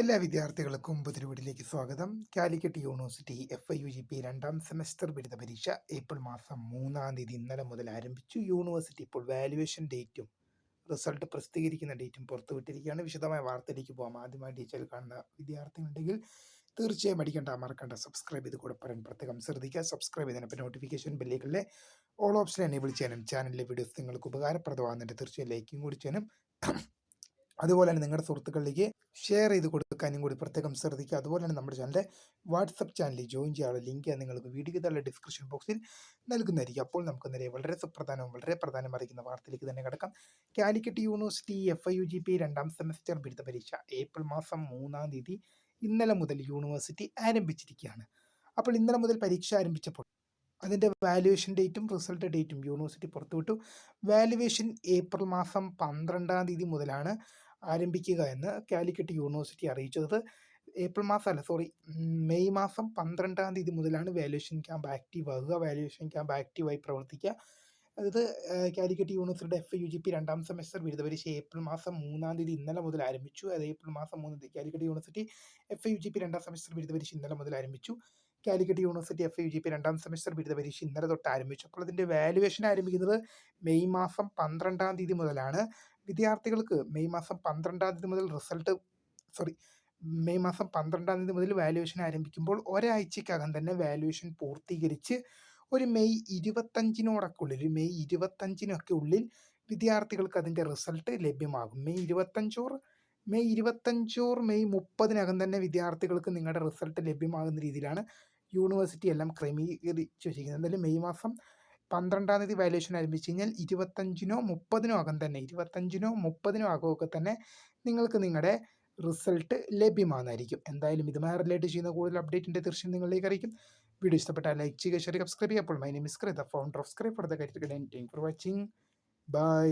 എല്ലാ വിദ്യാർത്ഥികൾക്കും പുതിരുവീടിലേക്ക് സ്വാഗതം. Calicut university F I U G P രണ്ടാം സെമസ്റ്റർ ബിരുദ പരീക്ഷ ഏപ്രിൽ മാസം മൂന്നാം തീയതി ഇന്നലെ മുതൽ ആരംഭിച്ചു. യൂണിവേഴ്സിറ്റി ഇപ്പോൾ വാല്യുവേഷൻ ഡേറ്റും റിസൾട്ട് പ്രസിദ്ധീകരിക്കുന്ന ഡേറ്റും പുറത്തുവിട്ടിരിക്കുകയാണ്. വിശദമായ വാർത്തയിലേക്ക് പോകാം ആദ്യമായി ഡീറ്റെയിൽ കാണുന്ന വിദ്യാർത്ഥികളുണ്ടെങ്കിൽ തീർച്ചയായും അടിക്കേണ്ട മറക്കേണ്ട സബ്സ്ക്രൈബ് ചെയ്ത് കൂടെ പറയാൻ പ്രത്യേകം ശ്രദ്ധിക്കുക. സബ്സ്ക്രൈബ് ചെയ്തതിനൊപ്പം നോട്ടിഫിക്കേഷൻ ബില്ലേക്കുള്ള ഓൾ ഓപ്ഷൻ എനേബിൾ ചെയ്യാനും ചാനലിലെ വീഡിയോസ് നിങ്ങൾക്ക് ഉപകാരപ്രദമാകുന്നുണ്ട് തീർച്ചയായും ലൈക്കും കൂടി ചെയ്യാനും അതുപോലെ തന്നെ നിങ്ങളുടെ സുഹൃത്തുക്കളിലേക്ക് ഷെയർ ചെയ്ത് കൊടുക്കാനും കൂടി പ്രത്യേകം ശ്രദ്ധിക്കുക. അതുപോലെ തന്നെ നമ്മുടെ ചാനലിന്റെ വാട്സപ്പ് ചാനലിൽ ജോയിൻ ചെയ്യാനുള്ള ലിങ്ക് നിങ്ങൾക്ക് വീഡിയോ തന്നെ ഡിസ്ക്രിപ്ഷൻ ബോക്സിൽ നൽകുന്നതായിരിക്കും. അപ്പോൾ നമുക്ക് നേരെ വളരെ സുപ്രധാനവും വളരെ പ്രധാനം അറിയിക്കുന്ന വാർത്തയിലേക്ക് തന്നെ കിടക്കാം. Calicut university F I U G P രണ്ടാം സെമസ്റ്റർ ബിരുദ പരീക്ഷ ഏപ്രിൽ മാസം മൂന്നാം തീയതി ഇന്നലെ മുതൽ യൂണിവേഴ്സിറ്റി ആരംഭിച്ചിരിക്കുകയാണ്. അപ്പോൾ ഇന്നലെ മുതൽ പരീക്ഷ ആരംഭിച്ചപ്പോൾ അതിന്റെ വാല്യുവേഷൻ ഡേറ്റും റിസൾട്ട് ഡേറ്റും യൂണിവേഴ്സിറ്റി പുറത്തുവിട്ടു വാല്യുവേഷൻ ഏപ്രിൽ മാസം പന്ത്രണ്ടാം തീയതി മുതലാണ് ആരംഭിക്കുക എന്ന് കാലിക്കറ്റ് യൂണിവേഴ്സിറ്റി അറിയിച്ചത്. ഏപ്രിൽ മാസം അല്ല സോറി മെയ് മാസം പന്ത്രണ്ടാം തീയതി മുതലാണ് വാല്യുവേഷൻ ക്യാമ്പ് ആക്റ്റീവ് ആകുക. വാല്യുവേഷൻ ക്യാമ്പ് ആക്റ്റീവായി പ്രവർത്തിക്കുക. അതായത് കാലിക്കറ്റ് യൂണിവേഴ്സിറ്റിയുടെ എഫ് യു ജി പി രണ്ടാം സെമസ്റ്റർ ബിരുദ പരീക്ഷ ഏപ്രിൽ മാസം മൂന്നാം തീയതി ഇന്നലെ മുതൽ ആരംഭിച്ചു. അത് ഏപ്രിൽ മാസം മൂന്നാം തീയതി Calicut university F U G P രണ്ടാം സെമസ്റ്റർ ബിരുദ പരീക്ഷ ഇന്നലെ മുതൽ ആരംഭിച്ചു. Calicut university F U G P രണ്ടാം സെമസ്റ്റർ ബിരുദ പരീക്ഷ ഇന്നലെ തൊട്ട് ആരംഭിച്ചു. അപ്പോൾ അതിന്റെ വാല്യുവേഷൻ ആരംഭിക്കുന്നത് മെയ് മാസം പന്ത്രണ്ടാം തീയതി മുതലാണ്. വിദ്യാർത്ഥികൾക്ക് മെയ് മാസം പന്ത്രണ്ടാം തീയതി മുതൽ റിസൾട്ട് സോറി മെയ് മാസം പന്ത്രണ്ടാം തീയതി മുതൽ വാല്യുവേഷൻ ആരംഭിക്കുമ്പോൾ ഒരാഴ്ചക്കകം തന്നെ വാല്യുവേഷൻ പൂർത്തീകരിച്ച് ഒരു മെയ് ഇരുപത്തഞ്ചിനോടൊക്കെ ഉള്ളിൽ മെയ് ഇരുപത്തഞ്ചിനൊക്കെ ഉള്ളിൽ വിദ്യാർത്ഥികൾക്ക് അതിന്റെ റിസൾട്ട് ലഭ്യമാകും. മെയ് ഇരുപത്തഞ്ചോർ മെയ് ഇരുപത്തഞ്ചോർ മെയ് മുപ്പതിനകം തന്നെ വിദ്യാർത്ഥികൾക്ക് നിങ്ങളുടെ റിസൾട്ട് ലഭ്യമാകുന്ന രീതിയിലാണ് യൂണിവേഴ്സിറ്റി എല്ലാം ക്രമീകരിച്ച് വെച്ചിരിക്കുന്നത്. എന്തായാലും മെയ് മാസം പന്ത്രണ്ടാം തീയതി വാല്യുവേഷൻ ആരംഭിച്ചു കഴിഞ്ഞാൽ ഇരുപത്തഞ്ചിനോ മുപ്പതിനോ അകം തന്നെ. ഇരുപത്തഞ്ചിനോ മുപ്പതിനോ അകമൊക്കെ തന്നെ നിങ്ങൾക്ക് നിങ്ങളുടെ റിസൾട്ട് ലഭ്യമാകുന്നതായിരിക്കും. എന്തായാലും ഇതുമായി റിലേറ്റ് ചെയ്യുന്ന കൂടുതൽ അപ്ഡേറ്റിന്റെ തീർച്ചയായും നിങ്ങളിലേക്ക് അറിയിക്കും. വീഡിയോ ഇഷ്ടപ്പെട്ടാൽ ലൈക്ക് ചെയ്യുക ഷെയർ സബ്സ്ക്രൈബ് ചെയ്യുക. My name is Cry the founder of scribe for the career thank for watching bye